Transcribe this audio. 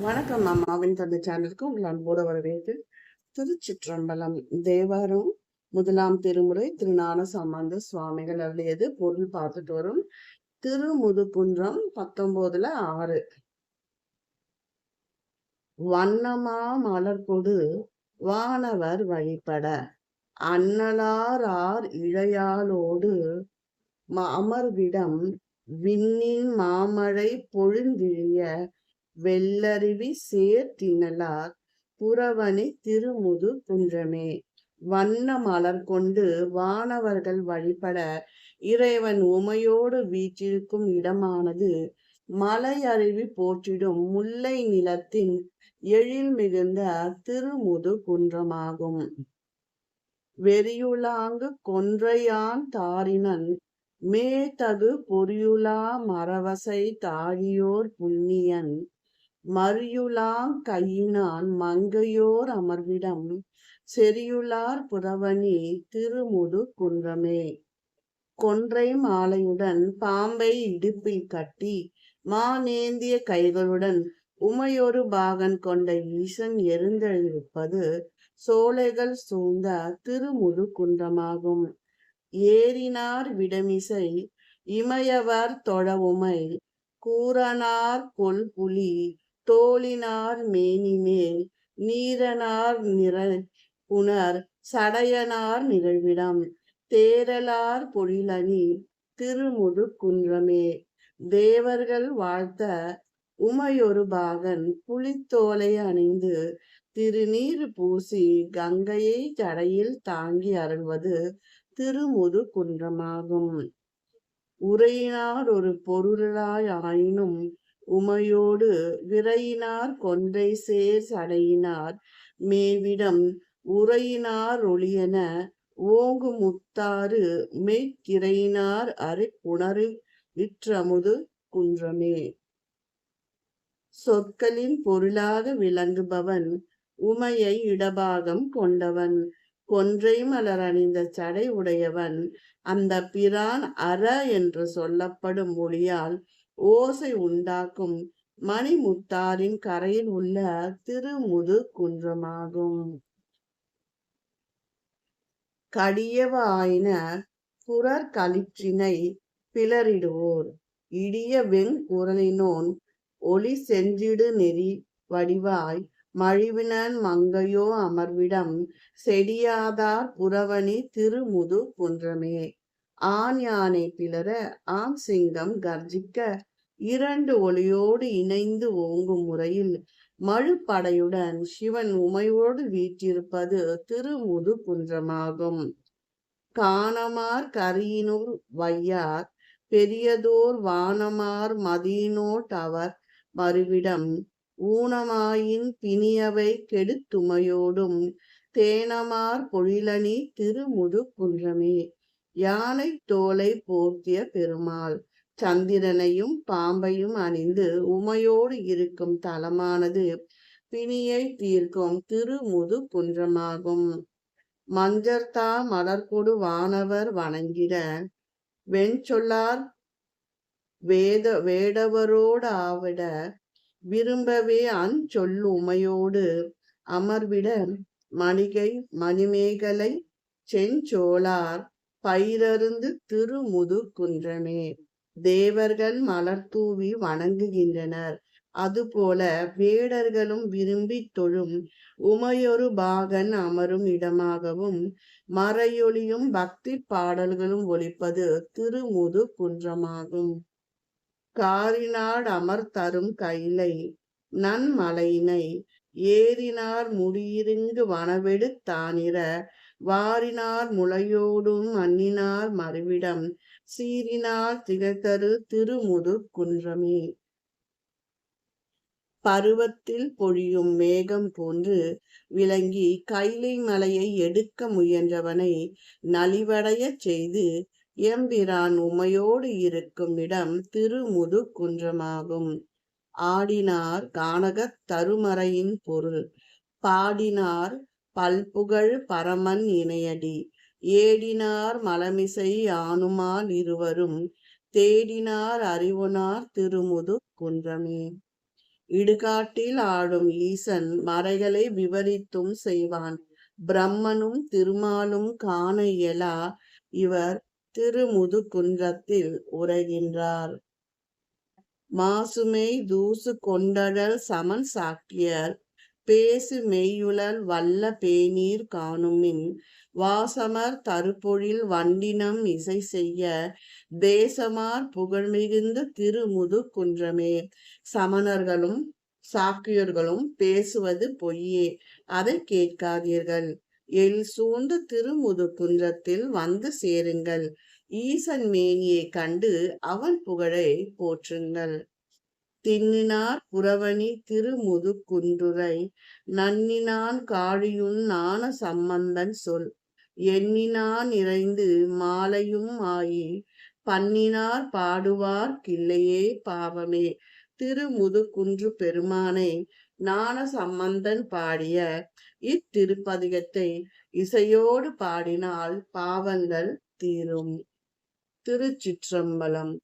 வணக்கம் அம்மாவின் தந்தை சேனலுக்கு உங்கள் அன்போடு வரவேற்று திருச்சிற்றம்பலம் தேவாரம் முதலாம் திருமுறை திருநான சம்பந்த சுவாமிகள் அருளியது பொருள் பார்த்துட்டு வரும். திருமுதுகுன்றம் பத்தொன்பதுல ஆறு. வண்ணமா மலர் கொடு வானவர் வழிபட. அன்னலார் இழையாளோடு ம- அமர்விடம் விண்ணின் மாமழை பொழுந்திழிய. வெள்ளருவி சேர் தின்னலார் புறவனை திருமுது குன்றமே. வண்ண மலர் கொண்டு வானவர்கள் வழிபட இறைவன் உமையோடு வீற்றிருக்கும் இடமானது மலையருவி போற்றிடும் முல்லை நிலத்தின் எழில் மிகுந்த திருமுது குன்றமாகும். வெறியுலாங்கு கொன்றையான் தாரினன் மேதகு பொறியுலா மரவசை தாழியோர் புண்ணியன் மறியுலாங் கையினான் மங்கையோர் அமர்விடம் செறியுளார் புறவணி திருமுது குன்றமே. கொன்றை மாலையுடன் பாம்பை இடுப்பில் கட்டி மானேந்திய கைகளுடன் உமையொரு பாகன் கொண்ட ஈசன் எழுந்தெழுப்பது சோலைகள் சூழ்ந்த திருமுது குன்றமாகும். ஏறினார் விடமிசை இமயவர் தொழவுமை கூறனார் கொல்புலி தோளினார் மேனிமேல் நீரனார் நிற புனர் சடையனார் நிகழ்விடம் தேரலார் பொழிலணி திருமுது குன்றமே. தேவர்கள் வாழ்த்த உமையொரு பாகன் புலித்தோலை அணிந்து திருநீர் பூசி கங்கையை ஜடையில் தாங்கி அருள்வது திருமுது குன்றமாகும். உரையினார் ஒரு பொருளாய் ஆயினும் உமையோடு விரையினார் கொன்றை சேர் சடையினார் மேவிடம் உரையினார் ஒளியன ஓங்கு முத்தாறு மெய்க்கிரையினார் அரை புணரு விற்றமுது குன்றமே. சொற்களின் பொருளாக விளங்குபவன் உமையை இடபாகம் கொண்டவன் கொன்றை மலர் அணிந்த சடை உடையவன் அந்த பிரான் அற என்று சொல்லப்படும் மொழியால் ஓசை உண்டாக்கும் மணிமுத்தாரின் கரையில் உள்ள திருமுது குன்றமாகும். கடியவ ஆயின புறர் களிற்றினை பிளரிடுவோர். இடிய வெங் குரலினோன் ஒளி சென்றிடு நெறி வடிவாய். மழிவினன் மங்கையோ அமர்விடம் செடியாதார் புறவணி திருமுது குன்றமே. ஆண் யானை பிளர ஆம் சிங்கம் கர்ஜிக்க இரண்டு ஒளியோடு இணைந்து ஓங்கும் முறையில் மழுப்படையுடன் சிவன் உமையோடு வீற்றிருப்பது திருமுது குன்றமாகும். காணமார் கரியினுள் வையார் பெரியதோர் வானமார் மதியினோட் அவர் மறுவிடம் ஊனமாயின் பிணியவை கெடுத்துமையோடும் தேனமார் பொழிலணி திருமுது குன்றமே. யானை தோலை போர்த்திய பெருமாள். சந்திரனையும் பாம்பையும் அணிந்து உமையோடு இருக்கும் தலமானது பிணியை தீர்க்கும் திருமுது குன்றமாகும். மஞ்சர்தா மலர்கொடு வானவர் வணங்கிட வெண்சொல்லார் வேத வேடவரோடு ஆவிட விரும்பவே அஞ்சொல்லு உமையோடு அமர்விட மணிகை மணிமேகலை செஞ்சோளார் பயிரருந்து திருமுது குன்றமே. தேவர்கள் மலர் தூவி வணங்குகின்றனர். அதுபோல வேடர்களும் விரும்பி தொழும் உமையொரு பாகன் அமரும் இடமாகவும் மறையொலியும் பக்தி பாடல்களும் ஒலிப்பது திருமுது குன்றமாகும். காரினாட் அமர் தரும் கைலை நன்மலையினை ஏறினார் முடியிருங்கு வனவெடு தானிர வாரினார் முளையோடும் அன்னினார் மறுவிடம். சீரினார் திகழ்தரு திருமுது குன்றமே. பருவத்தில் பொழியும் மேகம் போன்று விளங்கி கைலை மலையை எடுக்க முயன்றவனை நலிவடையச் செய்து எம்பிரான் உமையோடு இருக்கும் இடம் திருமுது குன்றமாகும். ஆடினார் கானகத் தருமறையின் பொருள். பாடினார் பல்புகழ் பரமன் இணையடி. ஏடினார் மலமிசை ஆனுமால் இருவரும் தேடினார் அறிவுனார் திருமுது குன்றமே. இடுகாட்டில் ஆடும் ஈசன் மறைகளை விவரித்தும் செய்வான். பிரம்மனும் திருமாலும் காண இயலா இவர் திருமுதுகுன்றத்தில் உரைகின்றார் மாசுமை தூசு கொண்டடல் சமன் சாக்கியர் பேசு மெய்யுழல் வல்ல பேநீர் காணுமின். வாசமர் தருப்பொழில் வண்டினம் இசை செய்ய தேசமார் புகழ் மிகுந்த திருமுது குன்றமே. சமணர்களும் சாக்கியர்களும் பேசுவது பொய்யே. அதை கேட்காதீர்கள். எல் சூழ்ந்து திருமுது குன்றத்தில் வந்து சேருங்கள். ஈசன் மேனியை கண்டு அவன் புகழை போற்றுங்கள். தின்னினார் புறவணி திருமுது குன்றுரை நன்னினான் காழியுன் நாண சம்பந்தன் சொல். எண்ணினான் நிறைந்து மாலையும் ஆயி. பன்னினார் பாடுவார் கிள்ளையே பாவமே. திருமுது குன்று பெருமானை ஞான சம்பந்தன் பாடிய இத்திருப்பதிகத்தை இசையோடு பாடினால் பாவங்கள் தீரும். திருச்சிற்றம்பலம்.